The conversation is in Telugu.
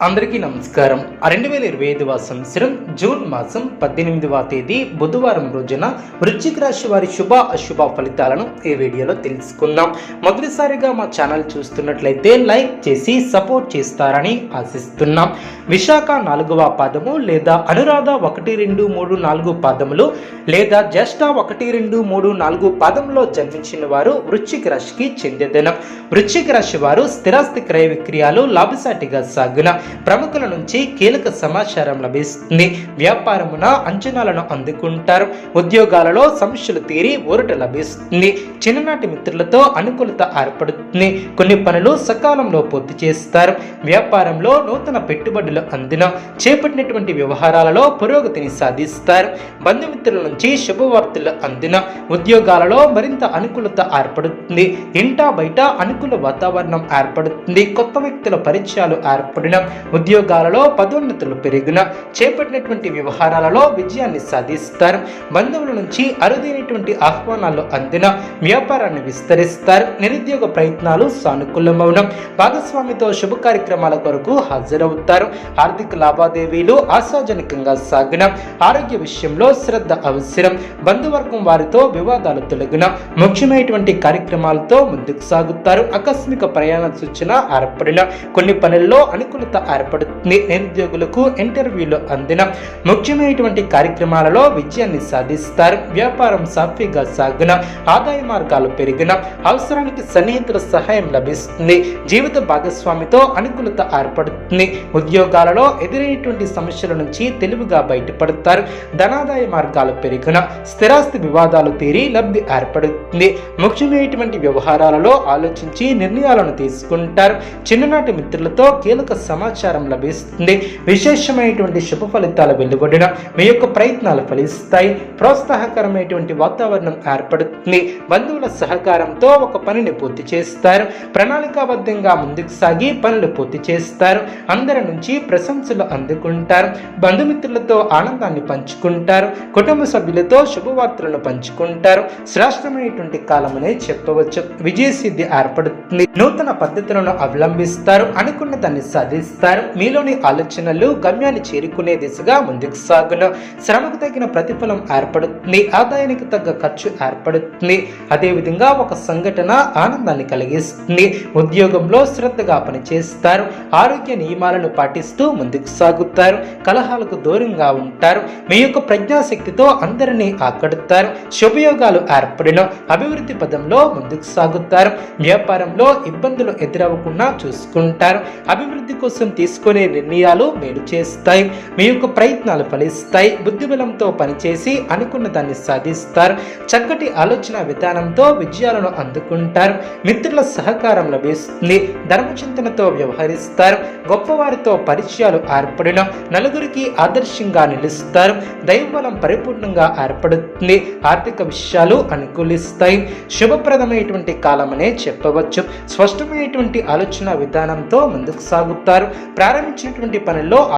అందరికీ నమస్కారం. రెండు వేల ఇరవై ఐదు సంవత్సరం జూన్ మాసం పద్దెనిమిదవ తేదీ బుధవారం రోజున వృశ్చిక రాశి వారి శుభ అశుభ ఫలితాలను ఈ వీడియోలో తెలుసుకుందాం. మొదటిసారిగా మా ఛానల్ చూస్తున్నట్లయితే లైక్ చేసి సపోర్ట్ చేస్తారని ఆశిస్తున్నాం. విశాఖ నాలుగవ పాదము లేదా అనురాధ ఒకటి రెండు మూడు నాలుగు పాదములు లేదా జ్యేష్ఠ ఒకటి రెండు మూడు నాలుగు పాదంలో జన్మించిన వారు వృశ్చిక రాశికి చెందిదనం. వృశ్చిక రాశి వారు స్థిరాస్తి క్రయ విక్రయాలు లాభసాటిగా సాగున ప్రముఖుల నుంచి కీలక సమాచారం లభిస్తుంది. వ్యాపారమున అంచనాలను అందుకుంటారు. ఉద్యోగాలలో సమస్యలు తీరి ఊరట లభిస్తుంది. చిన్ననాటి మిత్రులతో అనుకూలత ఏర్పడుతుంది. కొన్ని పనులు సకాలంలో పూర్తి చేస్తారు. వ్యాపారంలో నూతన పెట్టుబడులు అందిన చేపట్టినటువంటి వ్యవహారాలలో పురోగతిని సాధిస్తారు. బంధుమిత్రుల నుంచి శుభవార్తలు అందిన ఉద్యోగాలలో మరింత అనుకూలత ఏర్పడుతుంది. ఇంటా బయట అనుకూల వాతావరణం ఏర్పడుతుంది. కొత్త వ్యక్తుల పరిచయాలు ఏర్పడిన ఉద్యోగాలలో పదోన్నతులు పెరిగిన చేపట్టినటువంటి వ్యవహారాలలో విజయాన్ని సాధిస్తారు. బంధువుల నుంచి అరుదైనటువంటి ఆహ్వానాలు అందిన వ్యాపారాన్ని విస్తరిస్తారు. నిరుద్యోగ ప్రయత్నాలు సానుకూలమవడం భాగస్వామితో శుభ కార్యక్రమాల కొరకు హాజరవుతారు. ఆర్థిక లావాదేవీలు ఆశాజనకంగా సాగిన ఆరోగ్య విషయంలో శ్రద్ధ అవసరం. బంధువర్గం వారితో వివాదాలు తొలగిన ముఖ్యమైనటువంటి కార్యక్రమాలతో ముందుకు సాగుతారు. ఆకస్మిక ప్రయాణ సూచన ఏర్పడిన కొన్ని పనుల్లో అనుకూలత ఏర్పడుతుంది. నిరుద్యోగులకు ఇంటర్వ్యూలు అందిన ముఖ్యమైనటువంటి కార్యక్రమాలలో విజయాన్ని సాధిస్తారు. వ్యాపారం సాఫీగా సాగిన ఆదాయ మార్గాలు పెరిగిన అవసరానికి సన్నిహితుల సహాయం లభిస్తుంది. జీవిత భాగస్వామితో అనుకూలత ఏర్పడుతుంది. ఉద్యోగాలలో ఎదురైనటువంటి సమస్యల నుంచి తెలివిగా బయటపడతారు. ధనాదాయ మార్గాలు పెరిగిన స్థిరాస్తి వివాదాలు తీరి లబ్ధి ఏర్పడుతుంది. ముఖ్యమైనటువంటి వ్యవహారాలలో ఆలోచించి నిర్ణయాలను తీసుకుంటారు. చిన్ననాటి మిత్రులతో కీలక సమాచారం లభిస్తుంది. విశేషమైనటువంటి శుభ ఫలితాలు వెలువడిన మీ యొక్క ప్రయత్నాలు ఫలిస్తాయి. ప్రోత్సాహకరమైనటువంటి వాతావరణం ఏర్పడుతుంది. బంధువుల సహకారంతో ఒక పనిని పూర్తి చేస్తారు. ప్రణాళికాబద్ధంగా ముందుకు సాగి పనులు పూర్తి చేస్తారు. అందరి నుంచి ప్రశంసలు అందుకుంటారు. బంధుమిత్రులతో ఆనందాన్ని పంచుకుంటారు. కుటుంబ సభ్యులతో శుభవార్తలను పంచుకుంటారు. శ్రేష్టమైనటువంటి కాలమనే చెప్పవచ్చు. విజయసిద్ధి ఏర్పడుతుంది. నూతన పద్ధతులను అవలంబిస్తారు. అనుకున్న దాన్ని సాధిస్తారు. మీలోని ఆలోచనలు గమ్యాన్ని చేరుకునే దిశగా ముందుకు సాగును. శ్రమకు తగిన ప్రతిఫలం ఏర్పడుతుంది. ఆదాయానికి తగ్గ ఖర్చు ఏర్పడుతుంది. అదేవిధంగా ఒక సంఘటన ఆనందాన్ని కలిగిస్తుంది. ఉద్యోగంలో శ్రద్ధగా పనిచేస్తారు. ఆరోగ్య నియమాలను పాటిస్తూ ముందుకు సాగుతారు. కలహాలకు దూరంగా ఉంటారు. మీ యొక్క ప్రజ్ఞాశక్తితో అందరినీ ఆకడుతారు శుభయోగాలు ఏర్పడిన. అభివృద్ధి పదంలో ముందుకు సాగుతారు. వ్యాపారంలో ఇబ్బందులు ఎదురవ్వకుండా చూసుకుంటారు. అభివృద్ధి కోసం తీసుకునే నిర్ణయాలు మేలు చేస్తాయి. మీ యొక్క ప్రయత్నాలు ఫలిస్తాయి. బుద్ధిబలంతో పనిచేసి అనుకున్న దాన్ని సాధిస్తారు. చక్కటి ఆలోచన విధానంతో విజయాలను అందుకుంటారు. మిత్రుల సహకారం లభిస్తుంది. ధర్మచింతనతో వ్యవహరిస్తారు. గొప్పవారితో పరిచయాలు ఏర్పడిన నలుగురికి ఆదర్శంగా నిలుస్తారు. దైవబలం పరిపూర్ణంగా ఏర్పడుతుంది. ఆర్థిక విషయాలు అనుకూలిస్తాయి. శుభప్రదమైనటువంటి కాలమనే చెప్పవచ్చు. స్పష్టమైనటువంటి ఆలోచన విధానంతో ముందుకు సాగుతారు. ప్రారంభించినటువంటి పనుల్లో